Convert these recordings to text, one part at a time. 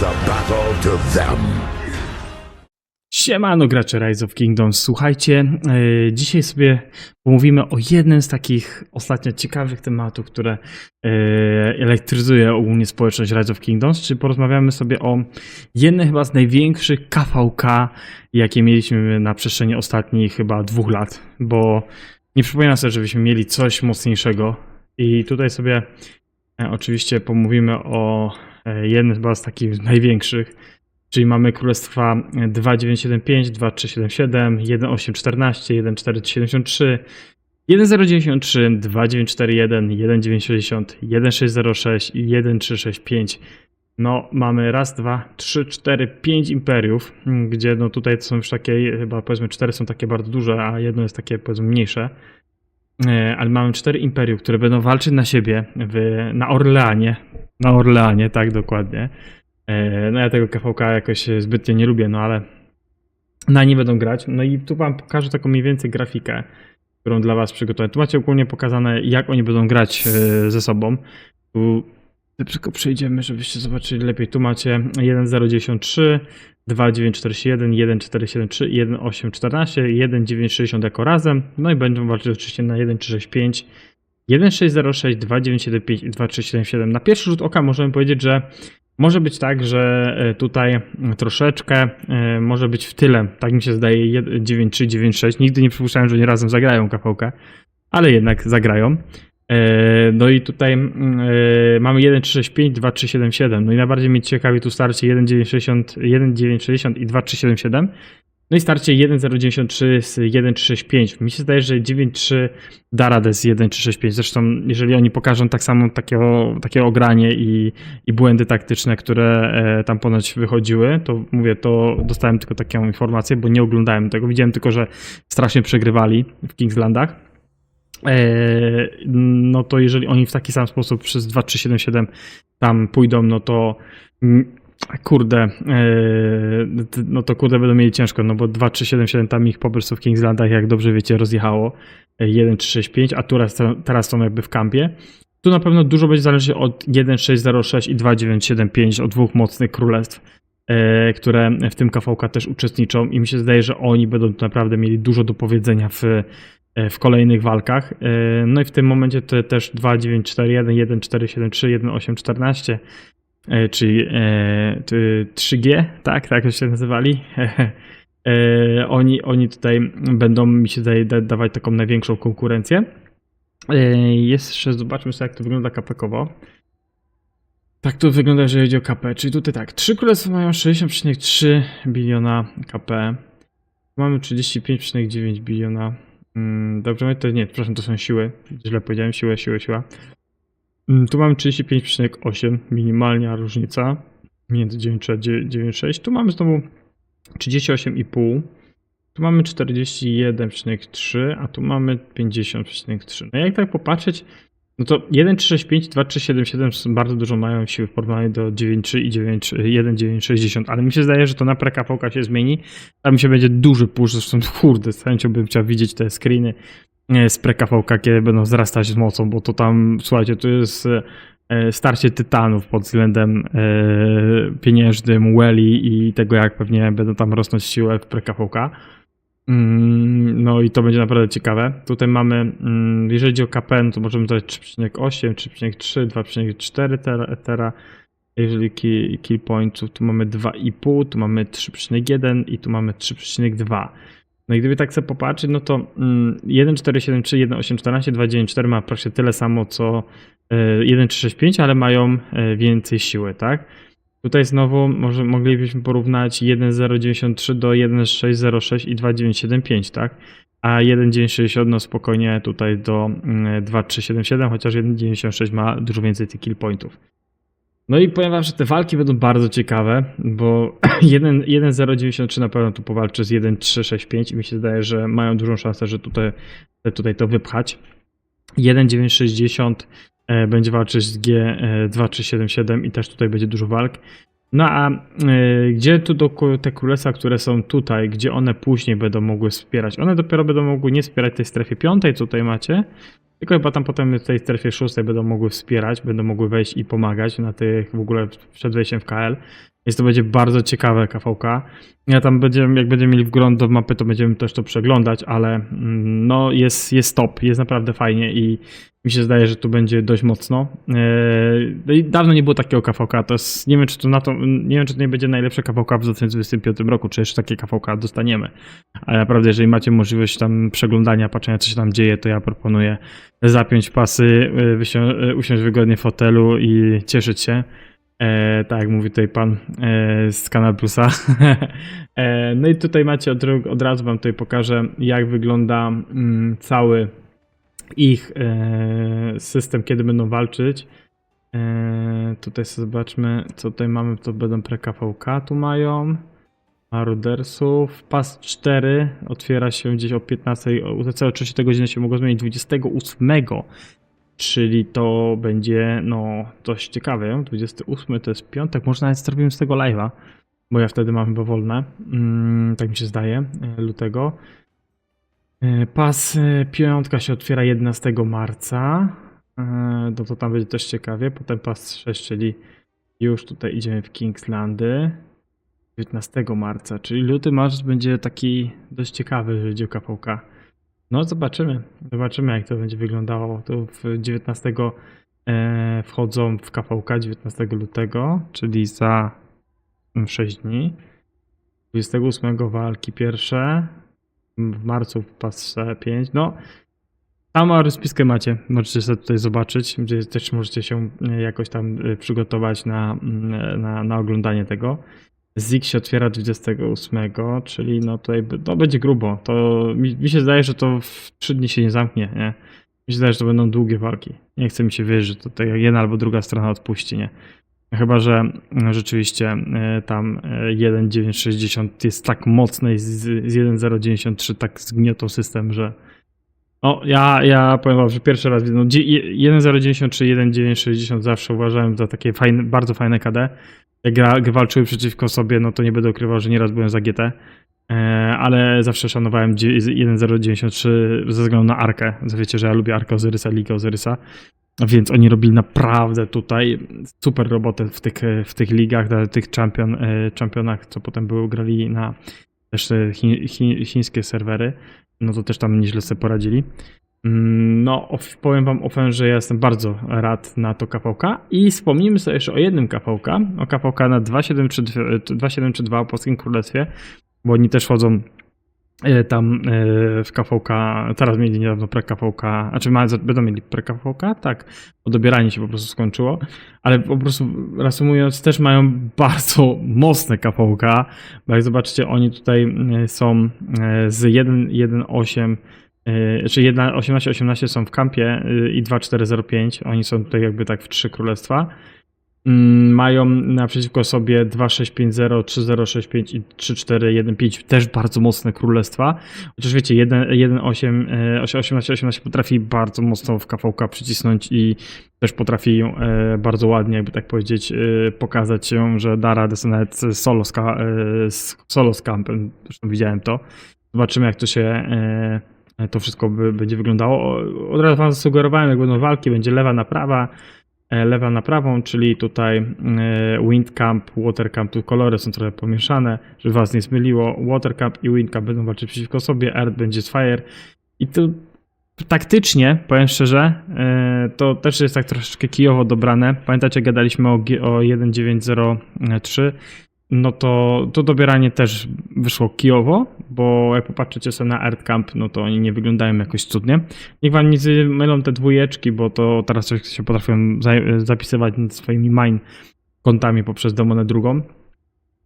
the battle to them. Siemano gracze Rise of Kingdoms, słuchajcie, e, dzisiaj sobie pomówimy o jednym z takich ostatnio ciekawych tematów, które e, elektryzuje ogólnie społeczność Rise of Kingdoms, czy porozmawiamy sobie o jednym chyba z największych KVK, jakie mieliśmy na przestrzeni ostatnich chyba dwóch lat, bo nie przypominam sobie, żebyśmy mieli coś mocniejszego i tutaj sobie e, oczywiście pomówimy o e, jednym chyba z takich największych, Czyli mamy królestwa 2975, 2377, 1814, 1473, 1093, 2941, 1960, 1606 i 1365. No, mamy raz, dwa, trzy, cztery, pięć imperiów, mm, gdzie no tutaj są już takie, chyba powiedzmy cztery są takie bardzo duże, a jedno jest takie powiedzmy mniejsze. E, Ale mamy cztery imperiów, które będą walczyć na siebie w, na Orleanie. Na Orleanie, tak dokładnie. E, No ja tego KVK jakoś zbytnio nie lubię, no ale na nie będą grać. No i tu wam pokażę taką mniej więcej grafikę, którą dla was przygotowałem. Tu macie ogólnie pokazane, jak oni będą grać e, ze sobą. Tu tylko przejdziemy, żebyście zobaczyli lepiej. Tu macie 1093, 2941, 1473, 1814, 1960 jako razem. No i będą walczyć oczywiście na 1365, 1606, 2975 i 2377. Na pierwszy rzut oka możemy powiedzieć, że może być tak, że e, tutaj troszeczkę e, może być w tyle. Tak mi się zdaje 9-3, 9-6. Nigdy nie przypuszczałem, że oni razem zagrają KVK, ale jednak zagrają. E, No i tutaj mm, e, mamy 1-3-6-5, 2-3-7-7. No i najbardziej mnie ciekawi tu starcie 1-9-60, 1-9-60 i 2-3-7-7. No i starcie 1-0-93 z 1-3-6-5. Mi się zdaje, że 9-3 da radę z 1-3-6-5. Zresztą jeżeli oni pokażą tak samo takiego, takie ogranie i, i błędy taktyczne, które e, tam ponoć wychodziły, to mówię, to dostałem tylko taką informację, bo nie oglądałem tego. Widziałem tylko, że strasznie przegrywali w Kingslandach. E, no to jeżeli oni w taki sam sposób przez 2-3-7-7 tam pójdą, no to mm, kurde, e, no to kurde będą mieli ciężko, no bo 2-3-7-7 tam ich po prostu w Kingslandach, jak dobrze wiecie, rozjechało. E, 1-3-6-5, a teraz, teraz są jakby w kampie. Tu na pewno dużo będzie zależeć od 1-6-0-6 i 2-9-7-5, od dwóch mocnych królestw, e, które w tym KVK też uczestniczą i mi się zdaje, że oni będą naprawdę mieli dużo do powiedzenia w, e, w kolejnych walkach. E, No i w tym momencie te też 2-9-4-1, 1-4-7-3, 1-8-14, e, czyli e, ty- 3G, tak, tak się nazywali. E, Oni, oni tutaj będą, mi się zdaje, da- dawać taką największą konkurencję. E, Jeszcze zobaczmy sobie, jak to wygląda kapekowo. Tak to wygląda, jeżeli chodzi o KP. Czyli tutaj tak, trzy królestwa mają 60,3 biliona KP. Mamy 35,9 biliona. Mm, Dobrze, to nie, przepraszam, to są siły. Źle powiedziałem, siłę, siłę, siła. Mm, Tu mamy 35,8, minimalna różnica między 9 a 9,6. Tu mamy znowu 38,5. Tu mamy 41,3, a tu mamy 50,3. No jak tak popatrzeć, no to 1,365 i 2,377 bardzo dużo mają siły w porównaniu do 9,3 i 9,3 1,960, ale mi się zdaje, że to na prekapałka się zmieni. Tam się będzie duży push, zresztą kurde, z chęcią bym chciał widzieć te screeny e, z prekapałka, kiedy będą wzrastać z mocą, bo to tam, słuchajcie, to jest e, starcie tytanów pod względem e, pieniężnym, Welly i tego, jak pewnie będą tam rosnąć siłę w prekapałka. Mm, No i to będzie naprawdę ciekawe. Tutaj mamy, mm, jeżeli chodzi o KP, no to możemy dodać 3,8, 3,3, 2,4 tera. Jeżeli kill, kill pointsów, tu mamy 2,5, tu mamy 3,1 i tu mamy 3,2. No i gdyby tak sobie popatrzeć, no to mm, 1,473, 1,814, 2,94 ma praktycznie tyle samo co e, 1,365, ale mają e, więcej siły, tak? Tutaj znowu może moglibyśmy porównać 1,093 do 1,606 i 2,975, tak? A 1,960 no spokojnie tutaj do mm, 2,377, chociaż 1,96 ma dużo więcej tych kill pointów. No i powiem wam, że te walki będą bardzo ciekawe, bo 1 1,093 na pewno tu powalczy z 1,365 i mi się zdaje, że mają dużą szansę, że tutaj, tutaj to wypchać. 1,960 e, będzie walczyć z G e, 2377 i też tutaj będzie dużo walk. No a e, gdzie tu do, te królestwa, które są tutaj, gdzie one później będą mogły wspierać? One dopiero będą mogły nie wspierać tej strefy piątej, co tutaj macie, Tylko chyba tam potem w tej strefie szóstej będą mogły wspierać, będą mogły wejść i pomagać na tych w ogóle przed wejściem w KL. Więc to będzie bardzo ciekawe KVK. Ja tam będziemy, jak będziemy mieli wgląd do mapy, to będziemy też to przeglądać, ale mm, no jest, jest top, jest naprawdę fajnie i mi się zdaje, że tu będzie dość mocno. Eee, no dawno nie było takiego KVK, to jest, nie wiem czy to na to, nie wiem czy to nie będzie najlepsze KVK w 2025 roku, czy jeszcze takie KVK dostaniemy. Ale naprawdę, jeżeli macie możliwość tam przeglądania, patrzenia co się tam dzieje, to ja proponuję zapiąć pasy, y, y, usiąść wygodnie w fotelu i cieszyć się. E, tak mówi tutaj pan e, z Kanal Plusa. e, no i tutaj macie od, od razu wam tutaj pokażę, jak wygląda mm, cały ich e, system, kiedy będą walczyć. E, tutaj sobie zobaczmy, co tutaj mamy. To będą pre-KVK tu mają. Marudersów. Pas 4 otwiera się gdzieś o 15. O UTC o 3 godziny się mogło zmienić 28. Czyli to będzie no dość ciekawe. 28 to jest piątek. Może nawet zrobimy z tego live'a, bo ja wtedy mam chyba wolne. Mm, tak mi się zdaje, e, lutego. E, Pas e, piątka się otwiera 11 marca. No to tam będzie też ciekawie. Potem pas 6, czyli już tutaj idziemy w Kingslandy. 19 marca, czyli luty, marzec będzie taki dość ciekawy, jeżeli chodzi o. No zobaczymy, zobaczymy jak to będzie wyglądało. To w 19 e, wchodzą w KVK 19 lutego, czyli za 6 dni. 28 walki pierwsze, w marcu pas 5. No, tam rozpiskę macie, możecie sobie tutaj zobaczyć, też możecie się e, jakoś tam e, przygotować na, mm, na, na oglądanie tego. Zik się otwiera 28, czyli no tutaj to będzie grubo. To mi, mi się zdaje, że to w 3 dni się nie zamknie, nie? Mi się zdaje, że to będą długie walki. Nie chce mi się wierzyć, że tutaj jedna albo druga strona odpuści, nie? Chyba, że mm, rzeczywiście e, tam e, 1.960 jest tak mocny i z, z 1.093 tak zgniotą system, że o, ja, ja powiem wam, że pierwszy raz widzę, no, dzie- je- 1.093 1.960 zawsze uważałem za takie fajne, bardzo fajne KD. Jak jak walczyły przeciwko sobie, no to nie będę ukrywał, że nieraz byłem za GT. E, ale zawsze szanowałem dzie- 1.093 ze względu na Arkę. Wiecie, że ja lubię Arkę Ozyrysa, Ligę Ozyrysa. Więc oni robili naprawdę tutaj super robotę w tych, w tych ligach, na tych champion, e, championach, co potem były, grali na też te chi, chi, chińskie serwery. No to też tam nieźle sobie poradzili. Mm, No, powiem wam ofen, że ja jestem bardzo rad na to KVK i wspomnijmy sobie jeszcze o jednym KVK, o KVK na 2.732 2.732 o Polskim Królestwie, bo oni też chodzą e, tam e, w KVK, teraz mieli niedawno pre-KVK, a czy mają, będą mieli pre-KVK? Tak, bo dobieranie się po prostu skończyło, ale po prostu reasumując, też mają bardzo mocne KVK, bo jak zobaczycie, oni tutaj e, są z 1.1.8 Yy, czy 18-18 są w kampie yy, i 2-4-0-5. Oni są tutaj jakby tak w trzy królestwa. Mm, Mają naprzeciwko sobie 2-6-5-0, 3-0-6-5 i 3-4-1-5 też bardzo mocne królestwa. Chociaż wiecie, 1-8, 18-18 potrafi bardzo mocno w KVK przycisnąć i też potrafi e, bardzo ładnie, jakby tak powiedzieć, e, pokazać się, że da radę nawet solo e, z, solo z kampem. Zresztą widziałem to. Zobaczymy, jak to się to wszystko by, będzie wyglądało. Od razu wam zasugerowałem, jak będą walki, będzie lewa na prawa, e, lewa na prawą, czyli tutaj e, Windcamp, Watercamp, tu kolory są trochę pomieszane, żeby was nie zmyliło. Watercamp i Windcamp będą walczyć przeciwko sobie, Earth będzie z Fire i tu taktycznie, powiem szczerze, e, to też jest tak troszeczkę kijowo dobrane. Pamiętacie, gadaliśmy o, o 1903, no to to dobieranie też wyszło kijowo, bo jak popatrzycie sobie na Earth Camp, no to oni nie wyglądają jakoś cudnie. Niech wam nie mylą te dwójeczki, bo to teraz się potrafią za, zapisywać swoimi mine kontami poprzez demonę drugą.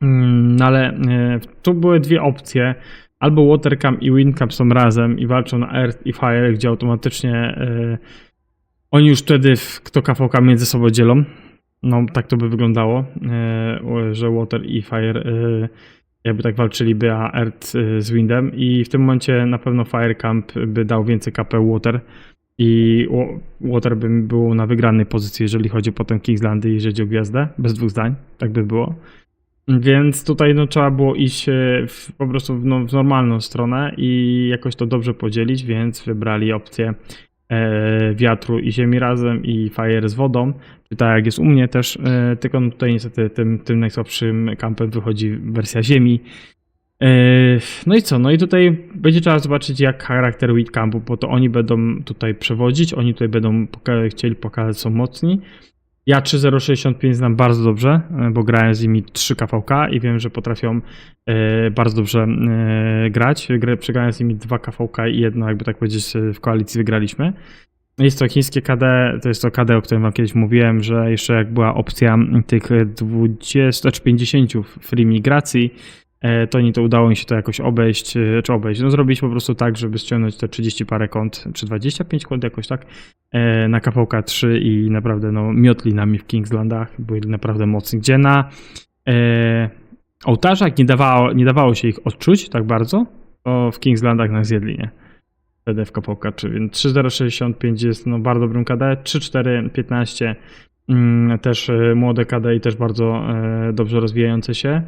Mm, No ale e, tu były dwie opcje. Albo Watercamp i Windcamp są razem i walczą na Earth i Fire, gdzie automatycznie e, oni już wtedy w, kto KVK między sobą dzielą. No tak to by wyglądało, e, że Water i Fire e, jakby tak walczyliby, a Earth e, z Windem i w tym momencie na pewno Firecamp by dał więcej KP Water i Wa- Water by był na wygranej pozycji, jeżeli chodzi potem Kingslandy i jeżeli gwiazdę, bez dwóch zdań, tak by było. Więc tutaj no, trzeba było iść w, po prostu w, no, w normalną stronę i jakoś to dobrze podzielić, więc wybrali opcję wiatru i ziemi razem i fire z wodą, czy tak jak jest u mnie też, e, tylko tutaj niestety tym, tym najsłabszym kampem wychodzi wersja ziemi. E, No i co? No i tutaj będzie trzeba zobaczyć jak charakter Wheat bo to oni będą tutaj przewodzić, oni tutaj będą poka- chcieli pokazać, co mocni. Ja 3065 znam bardzo dobrze, e, bo grałem z nimi 3 KVK i wiem, że potrafią e, bardzo dobrze e, grać. Przegrałem z nimi 2 KVK i jedno, jakby tak powiedzieć, w koalicji wygraliśmy. Jest to chińskie KD, to jest to KD, o którym wam kiedyś mówiłem, że jeszcze jak była opcja tych 20 czy 50 free migracji, e, to oni to udało mi się to jakoś obejść, e, czy obejść, no zrobić po prostu tak, żeby ściągnąć te 30 parę kont, czy 25 kont jakoś tak, e, na KVK 3 i naprawdę no miotli nami w Kingslandach, byli naprawdę mocni, gdzie na e, ołtarzach nie dawało, nie dawało się ich odczuć tak bardzo, to w Kingslandach nas zjedli, nie? wtedy w KVK 3, więc 3065 jest no, bardzo dobrym KD, 3415 mm, też młode KD i też bardzo e, dobrze rozwijające się.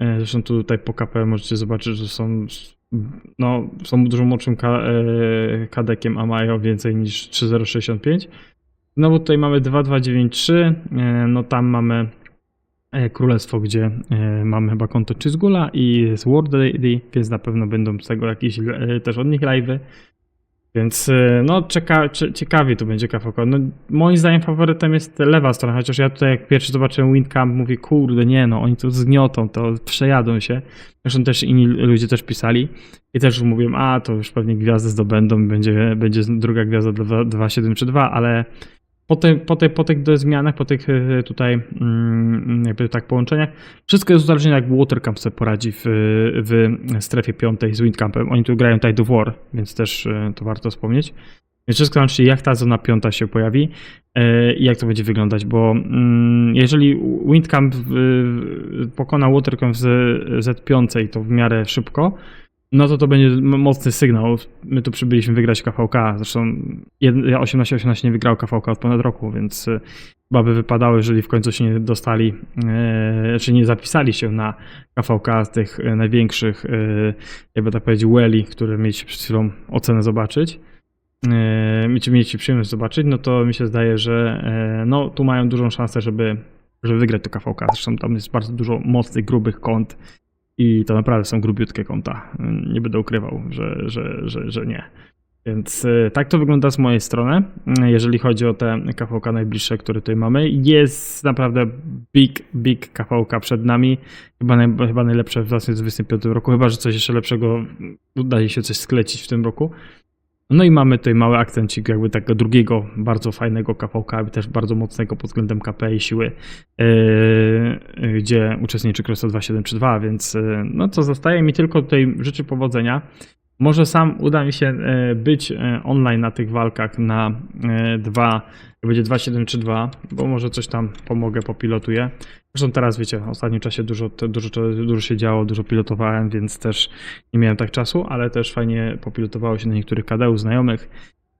E, Zresztą tu tutaj po KP możecie zobaczyć, że są no, są dużo młodszym e, kadekiem, a mają więcej niż 3065. No bo tutaj mamy 2293, e, no tam mamy królestwo, gdzie mamy chyba konto Czyzgula i jest World Lady, więc na pewno będą z tego jakieś też od nich live'y. Więc e, no czeka, cie- ciekawie tu będzie KVK. No, moim zdaniem faworytem jest lewa strona, chociaż ja tutaj jak pierwszy zobaczyłem Windcamp mówię, kurde nie no, oni tu zgniotą, to przejadą się. Zresztą też inni ludzie też pisali i też mówiłem, a to już pewnie gwiazdy zdobędą, będzie, będzie druga gwiazda 2.7 czy 2, ale po, te, po, te, po tych zmianach, po tych e, tutaj mm, jakby tak połączeniach, wszystko jest uzależnione jak Watercamp sobie poradzi w, w strefie piątej z Windcampem. Oni tu grają Tide of War, więc też e, to warto wspomnieć. Więc wszystko znaczy, jak ta zona piąta się pojawi e, i jak to będzie wyglądać, bo mm, jeżeli Windcamp w- pokona Watercamp z Z5 to w miarę szybko, no to to będzie mocny sygnał. My tu przybyliśmy wygrać KVK, zresztą 18-18 nie wygrał KVK od ponad roku, więc e, chyba by wypadało, jeżeli w końcu się nie dostali, e, czy nie zapisali się na KVK z tych e, największych, e, jakby tak powiedzieć, Welli, które mieliście przed chwilą ocenę zobaczyć, czy mieliście przyjemność zobaczyć, no to mi się zdaje, że no, tu mają dużą szansę, żeby, żeby wygrać to KVK. Zresztą tam jest bardzo dużo mocnych, grubych kont i to naprawdę są grubiutkie konta. Nie będę ukrywał, że, że, że, że nie. Więc e, tak to wygląda z mojej strony, jeżeli chodzi o te KVK najbliższe, które tutaj mamy. Jest naprawdę big, big KVK przed nami. Chyba, naj, chyba najlepsze w 2025 roku, chyba że coś jeszcze lepszego udaje się coś sklecić w tym roku. No i mamy tutaj mały akcencik jakby takiego drugiego bardzo fajnego jakby też bardzo mocnego pod względem KP i siły, yy, gdzie uczestniczy Królestwo 2732, więc yy, no co zostaje mi tylko tutaj życzę powodzenia. Może sam uda mi się e, być e, online na tych walkach na e, 2, jak będzie 2732, bo może coś tam pomogę, popilotuję. Zresztą teraz wiecie, w ostatnim czasie dużo, dużo, dużo się działo, dużo pilotowałem, więc też nie miałem tak czasu, ale też fajnie popilotowało się na niektórych KD znajomych.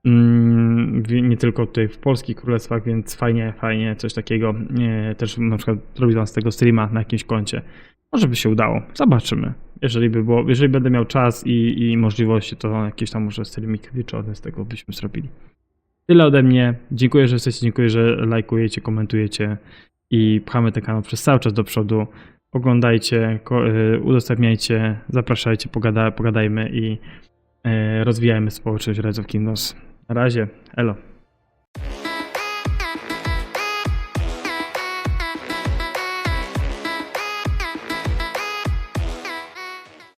Mm, nie tylko tutaj w polskich królestwach, więc fajnie, fajnie coś takiego e, też na przykład zrobić wam z tego streama na jakimś koncie. Może by się udało. Zobaczymy. Jeżeli by było, jeżeli będę miał czas i, i możliwości, to jakiś tam może streamik wieczorny z tego byśmy zrobili. Tyle ode mnie. Dziękuję, że jesteście, dziękuję, że lajkujecie, komentujecie i pchamy ten kanał przez cały czas do przodu. Oglądajcie, y, udostępniajcie, zapraszajcie, pogada, pogadajmy i y, rozwijajmy społeczność Rise of Kingdoms. Na razie, elo.